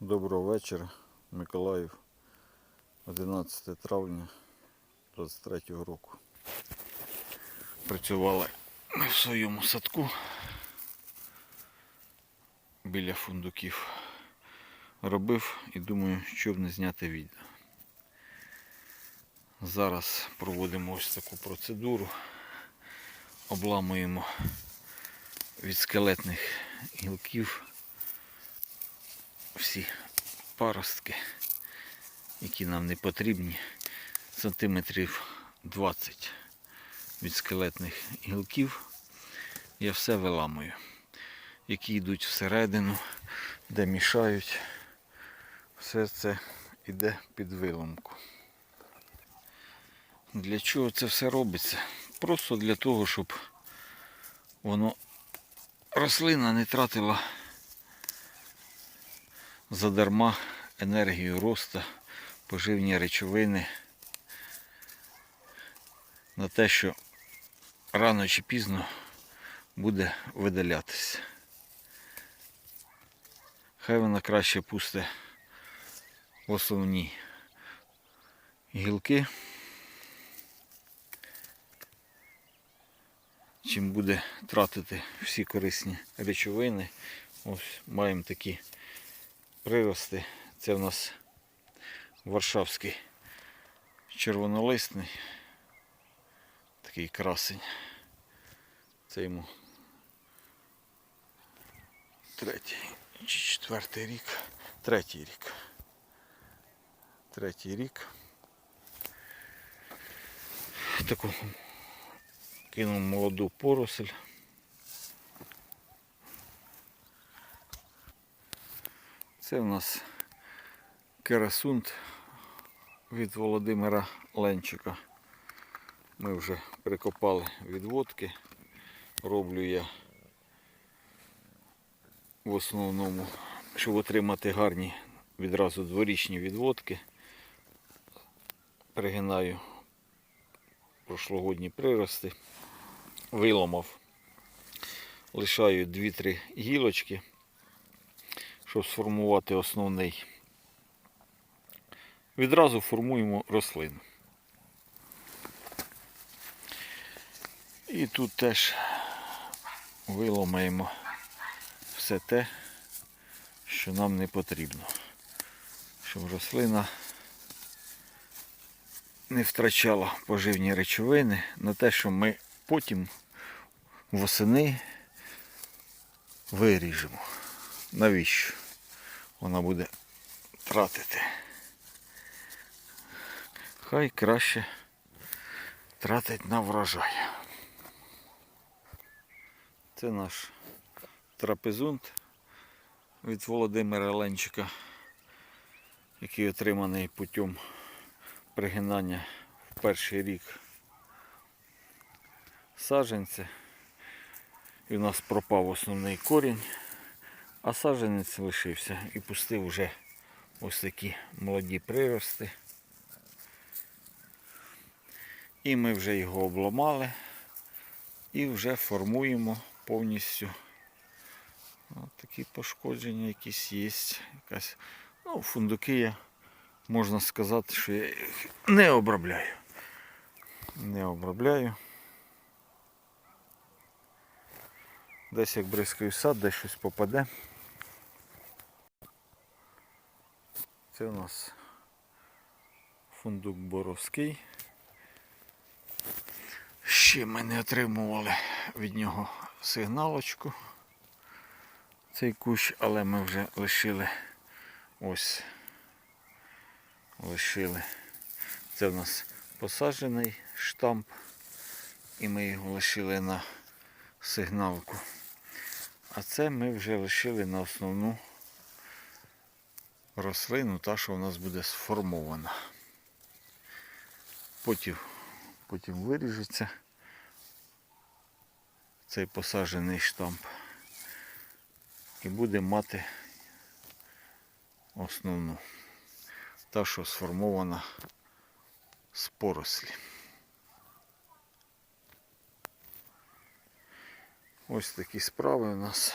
Доброго вечора, Миколаїв, 11 травня 23 року. Працювали в своєму садку біля фундуків. Робив і думаю, щоб не зняти відео. Зараз проводимо ось таку процедуру. Обламуємо від скелетних гілків всі паростки, які нам не потрібні, сантиметрів 20 від скелетних гілків. Я все виламую, які йдуть всередину, де мішають. Все це йде під виламку. Для чого це все робиться? Просто для того, щоб воно рослина не тратила задарма енергію росту, поживні речовини на те, що рано чи пізно буде видалятися. Хай вона краще пусте основні гілки, чим буде тратити всі корисні речовини. Ось маємо такі прирости. Це в нас Варшавський червонолисний. Такий красень. Це йому третій чи четвертий рік. Третій рік. Третій рік. Таку кинув молоду поросль. Це в нас керасунт від Володимира Ленчика. Ми вже прикопали відводки. Роблю я в основному, щоб отримати гарні відразу дворічні відводки. Пригинаю прошлогодні прирости, виламав, лишаю 2-3 гілочки щоб сформувати основний. Відразу формуємо рослину. І тут теж виламаємо все те, що нам не потрібно, щоб рослина не втрачала поживні речовини на те, що ми потім восени виріжемо. Навіщо вона буде тратити? Хай краще тратить на врожай. Це наш трапезунт від Володимира Ленчика, який отриманий путем пригинання в перший рік саджанця. І у нас пропав основний корінь. А саджанець лишився і пустив вже ось такі молоді прирости. І ми вже його обламали і вже формуємо повністю. От такі пошкодження якісь є. Якась, ну, фундуки я, можна сказати, що я їх не обробляю. Не обробляю. Десь як бризкаю сад, десь щось попаде. Це у нас фундук боровський. Ще ми не отримували від нього сигналочку. Цей кущ, але ми вже лишили ось лишили. Це у нас посаджений штамп і ми його лишили на сигналку. А це ми вже лишили на основну рослину, та, що у нас буде сформована. Потім, потім виріжеться цей посаджений штамп і буде мати основну, та, що сформована з порослі. Ось такі справи у нас.